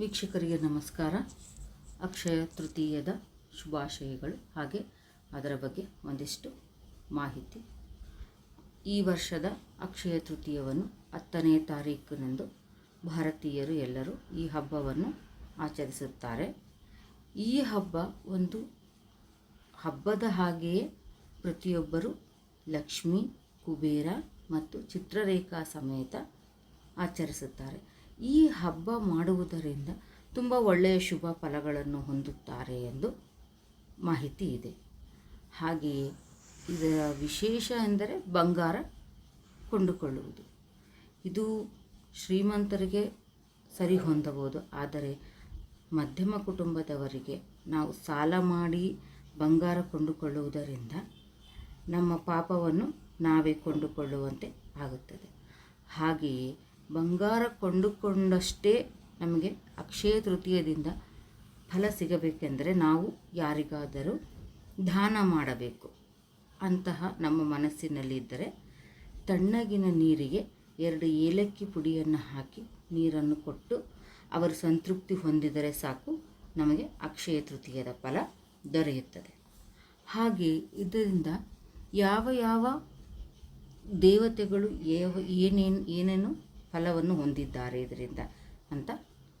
ವೀಕ್ಷಕರಿಗೆ ನಮಸ್ಕಾರ. ಅಕ್ಷಯ ತೃತೀಯದ ಶುಭಾಶಯಗಳು. ಹಾಗೆ ಅದರ ಬಗ್ಗೆ ಒಂದಿಷ್ಟು ಮಾಹಿತಿ. ಈ ವರ್ಷದ ಅಕ್ಷಯ ತೃತೀಯವನ್ನು ಹತ್ತನೇ ತಾರೀಕಿನಂದು ಭಾರತೀಯರು ಎಲ್ಲರೂ ಈ ಹಬ್ಬವನ್ನು ಆಚರಿಸುತ್ತಾರೆ. ಈ ಹಬ್ಬ ಒಂದು ಹಬ್ಬದ ಹಾಗೆಯೇ ಪ್ರತಿಯೊಬ್ಬರು ಲಕ್ಷ್ಮಿ, ಕುಬೇರ ಮತ್ತು ಚಿತ್ರರೇಖಾ ಸಮೇತ ಆಚರಿಸುತ್ತಾರೆ. ಈ ಹಬ್ಬ ಮಾಡುವುದರಿಂದ ತುಂಬ ಒಳ್ಳೆಯ ಶುಭ ಫಲಗಳನ್ನು ಹೊಂದುತ್ತಾರೆ ಎಂದು ಮಾಹಿತಿ ಇದೆ. ಹಾಗೆಯೇ ಇದರ ವಿಶೇಷ ಎಂದರೆ ಬಂಗಾರ ಕೊಂಡುಕೊಳ್ಳುವುದು. ಇದು ಶ್ರೀಮಂತರಿಗೆ ಸರಿ ಹೊಂದಬಹುದು, ಆದರೆ ಮಧ್ಯಮ ಕುಟುಂಬದವರಿಗೆ ನಾವು ಸಾಲ ಮಾಡಿ ಬಂಗಾರ ಕೊಂಡುಕೊಳ್ಳುವುದರಿಂದ ನಮ್ಮ ಪಾಪವನ್ನು ನಾವೇ ಕೊಂಡುಕೊಳ್ಳುವಂತೆ ಆಗುತ್ತದೆ. ಹಾಗೆಯೇ ಬಂಗಾರ ಕೊಂಡುಕೊಂಡಷ್ಟೇ ನಮಗೆ ಅಕ್ಷಯ ತೃತೀಯದಿಂದ ಫಲ ಸಿಗಬೇಕೆಂದರೆ ನಾವು ಯಾರಿಗಾದರೂ ದಾನ ಮಾಡಬೇಕು. ಅಂತಹ ನಮ್ಮ ಮನಸ್ಸಿನಲ್ಲಿದ್ದರೆ ತಣ್ಣಗಿನ ನೀರಿಗೆ ಎರಡು ಏಲಕ್ಕಿ ಪುಡಿಯನ್ನು ಹಾಕಿ ನೀರನ್ನು ಕೊಟ್ಟು ಅವರು ಸಂತೃಪ್ತಿ ಹೊಂದಿದರೆ ಸಾಕು, ನಮಗೆ ಅಕ್ಷಯ ತೃತೀಯದ ಫಲ ದೊರೆಯುತ್ತದೆ. ಹಾಗೆ ಇದರಿಂದ ಯಾವ ಯಾವ ದೇವತೆಗಳು ಯಾವ ಏನೇನು ಏನೇನು ಫಲವನ್ನು ಹೊಂದಿದ್ದಾರೆ ಇದರಿಂದ ಅಂತ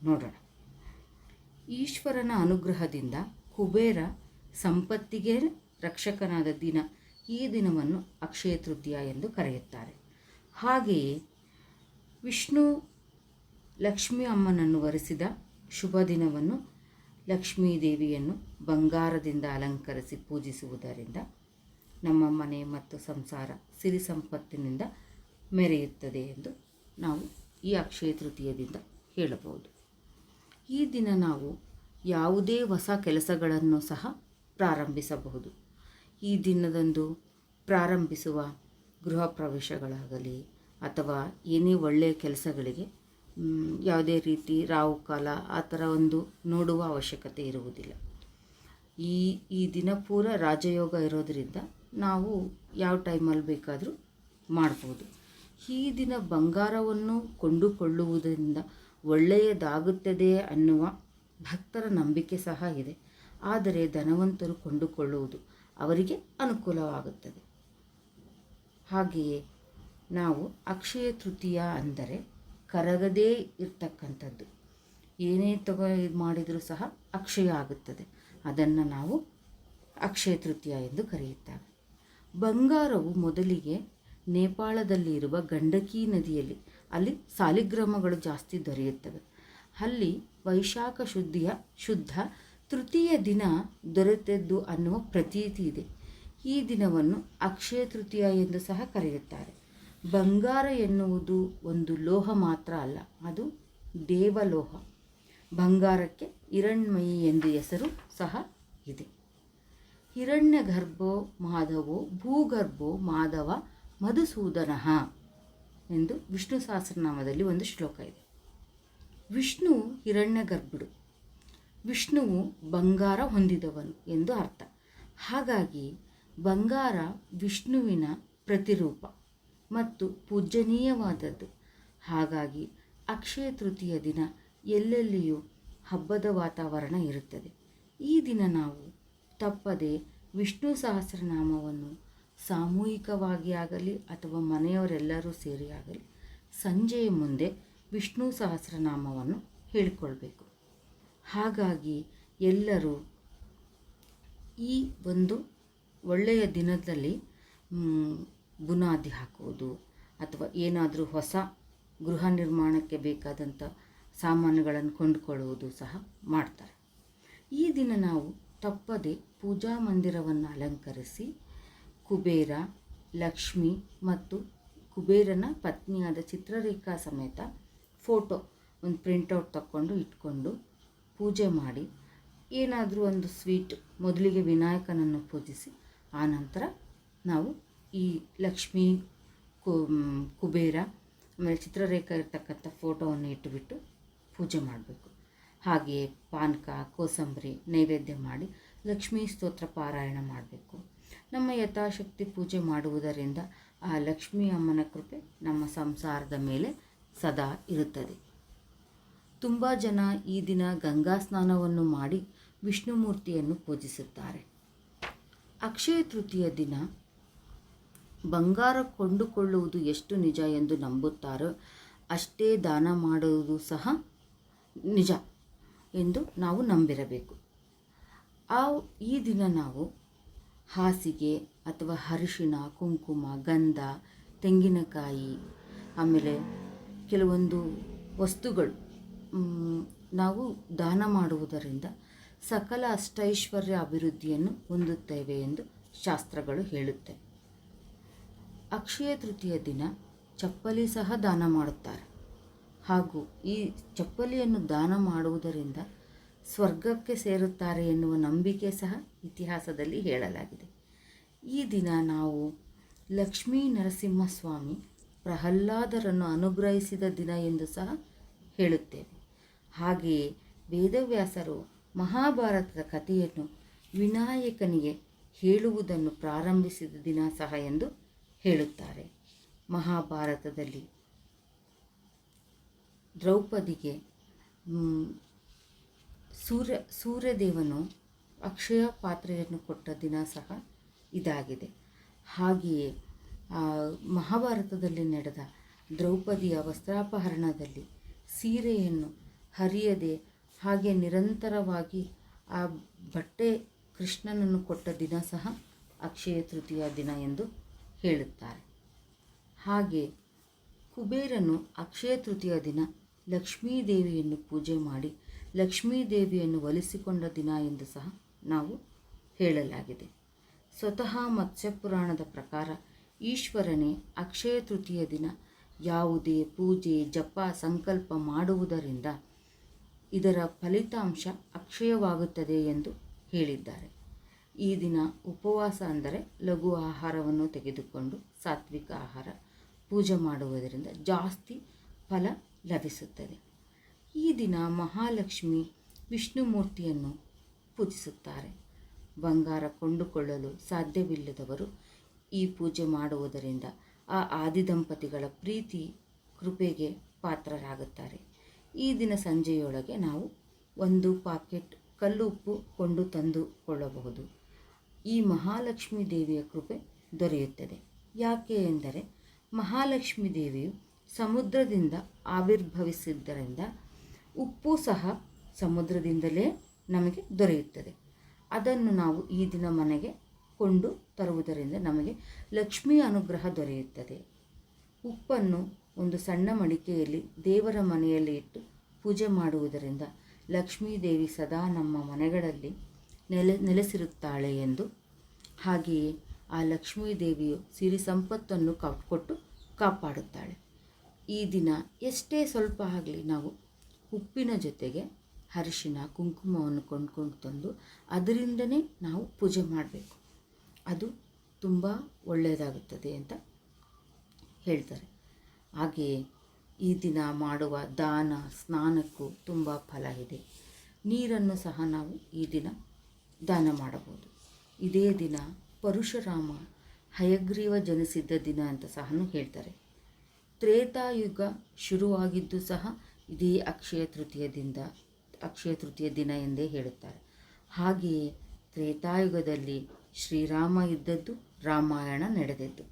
ನೋಡೋಣ. ಈಶ್ವರನ ಅನುಗ್ರಹದಿಂದ ಕುಬೇರ ಸಂಪತ್ತಿಗೆ ರಕ್ಷಕನಾದ ದಿನ ಈ ದಿನವನ್ನು ಅಕ್ಷಯ ತೃತೀಯ ಎಂದು ಕರೆಯುತ್ತಾರೆ. ಹಾಗೆಯೇ ವಿಷ್ಣು ಲಕ್ಷ್ಮಿ ಅಮ್ಮನನ್ನು ವರೆಸಿದ ಶುಭ ದಿನವನ್ನು ಲಕ್ಷ್ಮೀ ದೇವಿಯನ್ನು ಬಂಗಾರದಿಂದ ಅಲಂಕರಿಸಿ ಪೂಜಿಸುವುದರಿಂದ ನಮ್ಮ ಮನೆ ಮತ್ತು ಸಂಸಾರ ಸಿರಿ ಸಂಪತ್ತಿನಿಂದ ಮೆರೆಯುತ್ತದೆ ಎಂದು ನಾವು ಈ ಅಕ್ಷಯ ತೃತೀಯದಿಂದ ಹೇಳಬಹುದು. ಈ ದಿನ ನಾವು ಯಾವುದೇ ಹೊಸ ಕೆಲಸಗಳನ್ನು ಸಹ ಪ್ರಾರಂಭಿಸಬಹುದು. ಈ ದಿನದಂದು ಪ್ರಾರಂಭಿಸುವ ಗೃಹ ಪ್ರವೇಶಗಳಾಗಲಿ ಅಥವಾ ಏನೇ ಒಳ್ಳೆಯ ಕೆಲಸಗಳಿಗೆ ಯಾವುದೇ ರೀತಿ ರಾವು ಕಾಲ ಆ ಥರ ಒಂದು ನೋಡುವ ಅವಶ್ಯಕತೆ ಇರುವುದಿಲ್ಲ. ಈ ಈ ದಿನ ಪೂರ ರಾಜಯೋಗ ಇರೋದರಿಂದ ನಾವು ಯಾವ ಟೈಮಲ್ಲಿ ಬೇಕಾದರೂ ಮಾಡ್ಬೋದು. ಈ ದಿನ ಬಂಗಾರವನ್ನು ಕೊಂಡುಕೊಳ್ಳುವುದರಿಂದ ಒಳ್ಳೆಯದಾಗುತ್ತದೆ ಅನ್ನುವ ಭಕ್ತರ ನಂಬಿಕೆ ಸಹ ಇದೆ. ಆದರೆ ಧನವಂತರು ಕೊಂಡುಕೊಳ್ಳುವುದು ಅವರಿಗೆ ಅನುಕೂಲವಾಗುತ್ತದೆ. ಹಾಗೆಯೇ ನಾವು ಅಕ್ಷಯ ತೃತೀಯ ಅಂದರೆ ಕರಗದೇ ಇರ್ತಕ್ಕಂಥದ್ದು. ಏನೇ ತಗೋ ಮಾಡಿದರೂ ಸಹ ಅಕ್ಷಯ ಆಗುತ್ತದೆ. ಅದನ್ನು ನಾವು ಅಕ್ಷಯ ತೃತೀಯ ಎಂದು ಕರೆಯುತ್ತೇವೆ. ಬಂಗಾರವು ಮೊದಲಿಗೆ ನೇಪಾಳದಲ್ಲಿ ಇರುವ ಗಂಡಕಿ ನದಿಯಲ್ಲಿ ಅಲ್ಲಿ ಸಾಲಿಗ್ರಾಮಗಳು ಜಾಸ್ತಿ ದೊರೆಯುತ್ತವೆ. ಅಲ್ಲಿ ವೈಶಾಖ ಶುದ್ಧಿಯ ಶುದ್ಧ ತೃತೀಯ ದಿನ ದೊರೆತದ್ದು ಅನ್ನುವ ಪ್ರತೀತಿ ಇದೆ. ಈ ದಿನವನ್ನು ಅಕ್ಷಯ ತೃತೀಯ ಎಂದು ಸಹ ಕರೆಯುತ್ತಾರೆ. ಬಂಗಾರ ಎನ್ನುವುದು ಒಂದು ಲೋಹ ಮಾತ್ರ ಅಲ್ಲ, ಅದು ದೇವಲೋಹ. ಬಂಗಾರಕ್ಕೆ ಹಿರಣ್ಮಯಿ ಎಂದು ಹೆಸರು ಸಹ ಇದೆ. ಹಿರಣ್ಯ ಗರ್ಭೋ ಮಾಧವೋ ಭೂಗರ್ಭೋ ಮಾಧವ ಮಧುಸೂದನ ಎಂದು ವಿಷ್ಣು ಸಹಸ್ರನಾಮದಲ್ಲಿ ಒಂದು ಶ್ಲೋಕ ಇದೆ. ವಿಷ್ಣು ಹಿರಣ್ಯ ಗರ್ಭುಡು ವಿಷ್ಣುವು ಬಂಗಾರ ಹೊಂದಿದವನು ಎಂದು ಅರ್ಥ. ಹಾಗಾಗಿ ಬಂಗಾರ ವಿಷ್ಣುವಿನ ಪ್ರತಿರೂಪ ಮತ್ತು ಪೂಜನೀಯವಾದದ್ದು ಹಾಗಾಗಿ ಅಕ್ಷಯ ತೃತೀಯ ದಿನ ಎಲ್ಲೆಲ್ಲಿಯೂ ಹಬ್ಬದ ವಾತಾವರಣ ಇರುತ್ತದೆ. ಈ ದಿನ ನಾವು ತಪ್ಪದೆ ವಿಷ್ಣು ಸಹಸ್ರನಾಮವನ್ನು ಸಾಮೂಹಿಕವಾಗಿ ಆಗಲಿ ಅಥವಾ ಮನೆಯವರೆಲ್ಲರೂ ಸೇರಿ ಆಗಲಿ ಸಂಜೆಯ ಮುಂದೆ ವಿಷ್ಣು ಸಹಸ್ರನಾಮವನ್ನು ಹೇಳಿಕೊಳ್ಬೇಕು. ಹಾಗಾಗಿ ಎಲ್ಲರೂ ಈ ಒಂದು ಒಳ್ಳೆಯ ದಿನದಲ್ಲಿ ಬುನಾದಿ ಹಾಕುವುದು ಅಥವಾ ಏನಾದರೂ ಹೊಸ ಗೃಹ ನಿರ್ಮಾಣಕ್ಕೆ ಬೇಕಾದಂಥ ಸಾಮಾನುಗಳನ್ನು ಕೊಂಡುಕೊಳ್ಳುವುದು ಸಹ ಮಾಡ್ತಾರೆ. ಈ ದಿನ ನಾವು ತಪ್ಪದೆ ಪೂಜಾ ಮಂದಿರವನ್ನು ಅಲಂಕರಿಸಿ ಕುಬೇರ, ಲಕ್ಷ್ಮಿ ಮತ್ತು ಕುಬೇರನ ಪತ್ನಿಯಾದ ಚಿತ್ರರೇಖಾ ಸಮೇತ ಫೋಟೋ, ಒಂದು ಪ್ರಿಂಟೌಟ್ ತಕ್ಕೊಂಡು ಇಟ್ಕೊಂಡು ಪೂಜೆ ಮಾಡಿ, ಏನಾದರೂ ಒಂದು ಸ್ವೀಟ್ ಮೊದಲಿಗೆ ವಿನಾಯಕನನ್ನು ಪೂಜಿಸಿ ಆನಂತರ ನಾವು ಈ ಲಕ್ಷ್ಮಿ, ಕು, ಕುಬೇರ, ಆಮೇಲೆ ಚಿತ್ರರೇಖೆ ಇರ್ತಕ್ಕಂಥ ಫೋಟೋವನ್ನು ಇಟ್ಟುಬಿಟ್ಟು ಪೂಜೆ ಮಾಡಬೇಕು. ಹಾಗೆಯೇ ಪಾನಕ, ಕೋಸಂಬರಿ, ನೈವೇದ್ಯ ಮಾಡಿ ಲಕ್ಷ್ಮೀ ಸ್ತೋತ್ರ ಪಾರಾಯಣ ಮಾಡಬೇಕು. ನಮ್ಮ ಯಥಾಶಕ್ತಿ ಪೂಜೆ ಮಾಡುವುದರಿಂದ ಆ ಲಕ್ಷ್ಮೀ ಅಮ್ಮನ ಕೃಪೆ ನಮ್ಮ ಸಂಸಾರದ ಮೇಲೆ ಸದಾ ಇರುತ್ತದೆ. ತುಂಬ ಜನ ಈ ದಿನ ಗಂಗಾ ಸ್ನಾನವನ್ನು ಮಾಡಿ ವಿಷ್ಣುಮೂರ್ತಿಯನ್ನು ಪೂಜಿಸುತ್ತಾರೆ. ಅಕ್ಷಯ ತೃತೀಯ ದಿನ ಬಂಗಾರ ಕೊಂಡುಕೊಳ್ಳುವುದು ಎಷ್ಟು ನಿಜ ಎಂದು ನಂಬುತ್ತಾರೋ ಅಷ್ಟೇ ದಾನ ಮಾಡುವುದು ಸಹ ನಿಜ ಎಂದು ನಾವು ನಂಬಿರಬೇಕು. ಆ, ಈ ದಿನ ನಾವು ಹಾಸಿಗೆ ಅಥವಾ ಅರಿಶಿಣ, ಕುಂಕುಮ, ಗಂಧ, ತೆಂಗಿನಕಾಯಿ, ಆಮೇಲೆ ಕೆಲವೊಂದು ವಸ್ತುಗಳು. ನಾವು ದಾನ ಮಾಡುವುದರಿಂದ ಸಕಲ ಅಷ್ಟೈಶ್ವರ್ಯ ಅಭಿವೃದ್ಧಿಯನ್ನು ಹೊಂದುತ್ತೇವೆ ಎಂದು ಶಾಸ್ತ್ರಗಳು ಹೇಳುತ್ತೆ. ಅಕ್ಷಯ ತೃತೀಯ ದಿನ ಚಪ್ಪಲಿ ಸಹ ದಾನ ಮಾಡುತ್ತಾರೆ. ಹಾಗೂ ಈ ಚಪ್ಪಲಿಯನ್ನು ದಾನ ಮಾಡುವುದರಿಂದ ಸ್ವರ್ಗಕ್ಕೆ ಸೇರುತ್ತಾರೆ ಎನ್ನುವ ನಂಬಿಕೆ ಸಹ ಇತಿಹಾಸದಲ್ಲಿ ಹೇಳಲಾಗಿದೆ. ಈ ದಿನ ನಾವು ಲಕ್ಷ್ಮೀ ನರಸಿಂಹಸ್ವಾಮಿ ಪ್ರಹ್ಲಾದರನ್ನು ಅನುಗ್ರಹಿಸಿದ ದಿನ ಎಂದು ಸಹ ಹೇಳುತ್ತೇವೆ. ಹಾಗೆಯೇ ವೇದವ್ಯಾಸರು ಮಹಾಭಾರತದ ಕಥೆಯನ್ನು ವಿನಾಯಕನಿಗೆ ಹೇಳುವುದನ್ನು ಪ್ರಾರಂಭಿಸಿದ ದಿನ ಸಹ ಎಂದು ಹೇಳುತ್ತಾರೆ. ಮಹಾಭಾರತದಲ್ಲಿ ದ್ರೌಪದಿಗೆ ಸೂರ್ಯ, ಸೂರ್ಯದೇವನು ಅಕ್ಷಯ ಪಾತ್ರೆಯನ್ನು ಕೊಟ್ಟ ದಿನ ಸಹ ಇದಾಗಿದೆ. ಹಾಗೆಯೇ ಮಹಾಭಾರತದಲ್ಲಿ ನಡೆದ ದ್ರೌಪದಿಯ ವಸ್ತ್ರಾಪಹರಣದಲ್ಲಿ ಸೀರೆಯನ್ನು ಹರಿಯದೆ ಹಾಗೆ ನಿರಂತರವಾಗಿ ಆ ಬಟ್ಟೆ ಕೃಷ್ಣನನ್ನು ಕೊಟ್ಟ ದಿನ ಸಹ ಅಕ್ಷಯ ತೃತೀಯ ದಿನ ಎಂದು ಹೇಳುತ್ತಾರೆ. ಹಾಗೆ ಕುಬೇರನು ಅಕ್ಷಯ ತೃತೀಯ ದಿನ ಲಕ್ಷ್ಮೀ ದೇವಿಯನ್ನು ಪೂಜೆ ಮಾಡಿ ಲಕ್ಷ್ಮೀ ದೇವಿಯನ್ನು ಒಲಿಸಿಕೊಂಡ ದಿನ ಎಂದು ಸಹ ನಾವು ಹೇಳಲಾಗಿದೆ. ಸ್ವತಃ ಮತ್ಸ್ಯಪುರಾಣದ ಪ್ರಕಾರ ಈಶ್ವರನೇ ಅಕ್ಷಯ ತೃತೀಯ ದಿನ ಯಾವುದೇ ಪೂಜೆ, ಜಪ, ಸಂಕಲ್ಪ ಮಾಡುವುದರಿಂದ ಇದರ ಫಲಿತಾಂಶ ಅಕ್ಷಯವಾಗುತ್ತದೆ ಎಂದು ಹೇಳಿದ್ದಾರೆ. ಈ ದಿನ ಉಪವಾಸ ಅಂದರೆ ಲಘು ಆಹಾರವನ್ನು ತೆಗೆದುಕೊಂಡು ಸಾತ್ವಿಕ ಆಹಾರ, ಪೂಜೆ ಮಾಡುವುದರಿಂದ ಜಾಸ್ತಿ ಫಲ ಲಭಿಸುತ್ತದೆ. ಈ ದಿನ ಮಹಾಲಕ್ಷ್ಮಿ ವಿಷ್ಣುಮೂರ್ತಿಯನ್ನು ಪೂಜಿಸುತ್ತಾರೆ. ಬಂಗಾರ ಕೊಂಡುಕೊಳ್ಳಲು ಸಾಧ್ಯವಿಲ್ಲದವರು ಈ ಪೂಜೆ ಮಾಡುವುದರಿಂದ ಆ ಆದಿದಂಪತಿಗಳ ಪ್ರೀತಿ ಕೃಪೆಗೆ ಪಾತ್ರರಾಗುತ್ತಾರೆ. ಈ ದಿನ ಸಂಜೆಯೊಳಗೆ ನಾವು ಒಂದು ಪಾಕೆಟ್ ಕಲ್ಲುಪ್ಪು ಕೊಂಡು ತಂದುಕೊಳ್ಳಬಹುದು. ಈ ಮಹಾಲಕ್ಷ್ಮಿ ದೇವಿಯ ಕೃಪೆ ದೊರೆಯುತ್ತದೆ. ಯಾಕೆ ಎಂದರೆ ಮಹಾಲಕ್ಷ್ಮಿ ದೇವಿಯು ಸಮುದ್ರದಿಂದ ಆವಿರ್ಭವಿಸಿದ್ದರಿಂದ ಉಪ್ಪು ಸಹ ಸಮುದ್ರದಿಂದಲೇ ನಮಗೆ ದೊರೆಯುತ್ತದೆ. ಅದನ್ನು ನಾವು ಈ ದಿನ ಮನೆಗೆ ಕೊಂಡು ತರುವುದರಿಂದ ನಮಗೆ ಲಕ್ಷ್ಮಿ ಅನುಗ್ರಹ ದೊರೆಯುತ್ತದೆ. ಉಪ್ಪನ್ನು ಒಂದು ಸಣ್ಣ ಮಡಿಕೆಯಲ್ಲಿ ದೇವರ ಮನೆಯಲ್ಲಿ ಇಟ್ಟು ಪೂಜೆ ಮಾಡುವುದರಿಂದ ಲಕ್ಷ್ಮೀ ದೇವಿ ಸದಾ ನಮ್ಮ ಮನೆಗಳಲ್ಲಿ ನೆಲೆ, ನೆಲೆಸಿರುತ್ತಾಳೆ ಎಂದು ಹಾಗೆಯೇ ಆ ಲಕ್ಷ್ಮೀ ದೇವಿಯು ಸಿರಿ ಸಂಪತ್ತನ್ನು ಕಾ ಕೊಟ್ಟು ಕಾಪಾಡುತ್ತಾಳೆ. ಈ ದಿನ ಎಷ್ಟೇ ಸ್ವಲ್ಪ ಆಗಲಿ ನಾವು ಉಪ್ಪಿನ ಜೊತೆಗೆ ಅರಿಶಿನ, ಕುಂಕುಮವನ್ನು ಕೊಂಡ್ಕೊಂಡು ತಂದು ಅದರಿಂದನೇ ನಾವು ಪೂಜೆ ಮಾಡಬೇಕು. ಅದು ತುಂಬ ಒಳ್ಳೆಯದಾಗುತ್ತದೆ ಅಂತ ಹೇಳ್ತಾರೆ. ಹಾಗೆಯೇ ಈ ದಿನ ಮಾಡುವ ದಾನ, ಸ್ನಾನಕ್ಕೂ ತುಂಬ ಫಲ ಇದೆ. ನೀರನ್ನು ಸಹ ನಾವು ಈ ದಿನ ದಾನ ಮಾಡಬಹುದು. ಇದೇ ದಿನ ಪರಶುರಾಮ ಹಯಗ್ರೀವ ಜನಿಸಿದ್ದ ದಿನ ಅಂತ ಸಹ ಹೇಳ್ತಾರೆ. ತ್ರೇತಾಯುಗ ಶುರುವಾಗಿದ್ದು ಸಹ ಇದೇ ಅಕ್ಷಯ ತೃತೀಯದಿಂದ, ಅಕ್ಷಯ ತೃತೀಯ ದಿನ ಎಂದೇ ಹೇಳುತ್ತಾರೆ. ಹಾಗೆಯೇ ತ್ರೇತಾಯುಗದಲ್ಲಿ ಶ್ರೀರಾಮ ಇದ್ದದ್ದು ರಾಮಾಯಣ ನಡೆದದ್ದು.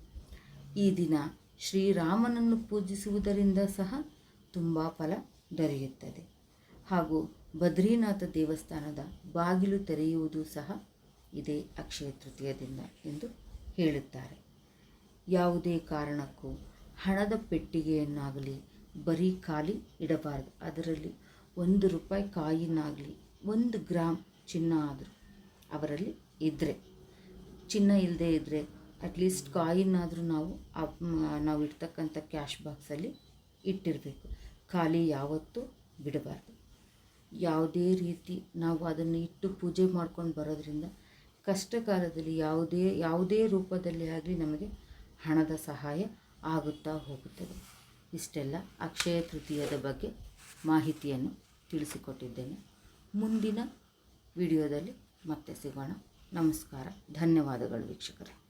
ಈ ದಿನ ಶ್ರೀರಾಮನನ್ನು ಪೂಜಿಸುವುದರಿಂದ ಸಹ ತುಂಬ ಫಲ ದೊರೆಯುತ್ತದೆ. ಹಾಗೂ ಬದ್ರಿನಾಥ ದೇವಸ್ಥಾನದ ಬಾಗಿಲು ತೆರೆಯುವುದು ಸಹ ಇದೇ ಅಕ್ಷಯ ತೃತೀಯದಿಂದ ಎಂದು ಹೇಳುತ್ತಾರೆ. ಯಾವುದೇ ಕಾರಣಕ್ಕೂ ಹಣದ ಪೆಟ್ಟಿಗೆಯನ್ನಾಗಲಿ ಬರೀ ಖಾಲಿ ಇಡಬಾರದು. ಅದರಲ್ಲಿ ಒಂದು ರೂಪಾಯಿ ಕಾಯಿನಾಗಲಿ, ಒಂದು ಗ್ರಾಮ್ ಚಿನ್ನ ಆದರೂ ಅವರಲ್ಲಿ ಇದ್ದರೆ ಚಿನ್ನ ಇಲ್ಲದೆ ಇದ್ದರೆ ಅಟ್ಲೀಸ್ಟ್ ಕಾಯಿನಾದರೂ ನಾವು ನಾವು ಇಡ್ತಕ್ಕಂಥ ಕ್ಯಾಶ್ ಬಾಕ್ಸಲ್ಲಿ ಇಟ್ಟಿರಬೇಕು. ಖಾಲಿ ಯಾವತ್ತೂ ಬಿಡಬಾರ್ದು. ಯಾವುದೇ ರೀತಿ ನಾವು ಅದನ್ನು ಇಟ್ಟು ಪೂಜೆ ಮಾಡ್ಕೊಂಡು ಬರೋದ್ರಿಂದ ಕಷ್ಟ ಕಾಲದಲ್ಲಿ ಯಾವುದೇ ಯಾವುದೇ ರೂಪದಲ್ಲಿ ಆಗಲಿ ನಮಗೆ ಹಣದ ಸಹಾಯ ಆಗುತ್ತಾ ಹೋಗುತ್ತದೆ. ಇಷ್ಟೆಲ್ಲ ಅಕ್ಷಯ ತೃತೀಯದ ಬಗ್ಗೆ ಮಾಹಿತಿಯನ್ನು ತಿಳಿಸಿಕೊಟ್ಟಿದ್ದೇನೆ. ಮುಂದಿನ ವಿಡಿಯೋದಲ್ಲಿ ಮತ್ತೆ ಸಿಗೋಣ. ನಮಸ್ಕಾರ. ಧನ್ಯವಾದಗಳು ವೀಕ್ಷಕರೇ.